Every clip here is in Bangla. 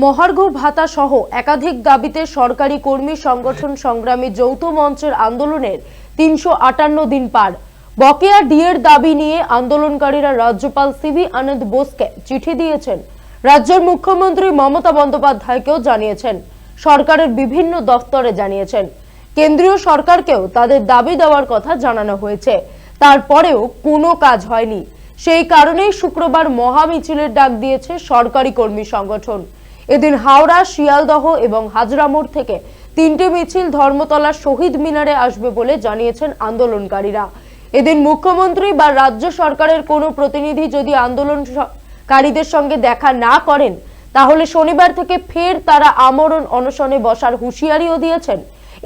মহার্ঘ ভাতা সহ একাধিক দাবিতে সরকারি কর্মী সংগঠন সংগ্রামী যৌথ মঞ্চের আন্দোলনের তিনশো আটান্ন দিন পার। বকেয়া ডিএর দাবি নিয়ে আন্দোলনকারীরা রাজ্যপাল সিবি আনন্দ বোসকে চিঠি দিয়েছেন। রাজ্যের মুখ্যমন্ত্রী মমতা বন্দ্যোপাধ্যায়কেও জানিয়েছেন। সরকারের বিভিন্ন দফতরে জানিয়েছেন। কেন্দ্রীয় সরকারকেও তাদের দাবি দেওয়ার কথা জানানো হয়েছে। তারপরেও কোনো কাজ হয়নি। সেই কারণেই শুক্রবার মহা মিছিলের ডাক দিয়েছে সরকারি কর্মী সংগঠন। এদিন হাওড়া, শিয়ালদহ এবং হাজরামোড় থেকে তিনটে মিছিল ধর্মতলা শহীদ মিনারে আসবে বলে জানিয়েছেন আন্দোলনকারীরা। এদিন মুখ্যমন্ত্রী বা রাজ্য সরকারের কোনো প্রতিনিধি যদি আন্দোলনকারীদের সঙ্গে দেখা না করেন, তাহলে শনিবার থেকে ফের তারা আমরণ অনশনে বসার হুঁশিয়ারিও দিয়েছেন।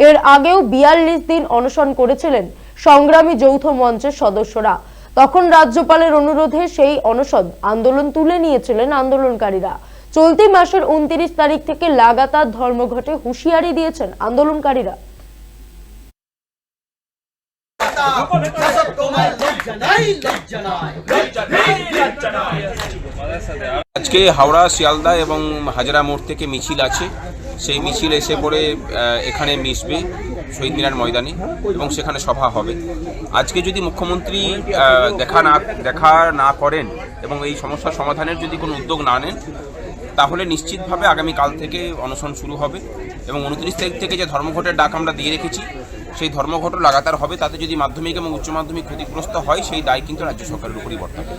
এর আগেও বিয়াল্লিশ দিন অনশন করেছিলেন সংগ্রামী যৌথ মঞ্চের সদস্যরা। তখন রাজ্যপালের অনুরোধে সেই অনশন আন্দোলন তুলে নিয়েছিলেন আন্দোলনকারীরা। চলতি মাসের উনত্রিশ তারিখ থেকে লাগাতার ধর্মঘটে হুঁশিয়ারি দিয়েছেন আন্দোলনকারীরা। আজকে হাওড়া, শিয়ালদা এবং হাজারা মোড় থেকে মিছিল আছে। সেই মিছিল এসে পড়ে এখানে মিশবে শহীদ মিনার ময়দানে এবং সেখানে সভা হবে। আজকে যদি মুখ্যমন্ত্রী দেখা না দেখা না করেন এবং এই সমস্যার সমাধানের যদি কোনো উদ্যোগ না নেন, তাহলে নিশ্চিতভাবে আগামীকাল থেকে অনশন শুরু হবে এবং উনত্রিশ তারিখ থেকে যে ধর্মঘটের ডাক আমরা দিয়ে রেখেছি, সেই ধর্মঘটও লাগাতার হবে। তাতে যদি মাধ্যমিক এবং উচ্চ মাধ্যমিক ক্ষতিগ্রস্ত হয়, সেই দায় কিন্তু রাজ্য সরকারের উপরই বর্তাবে।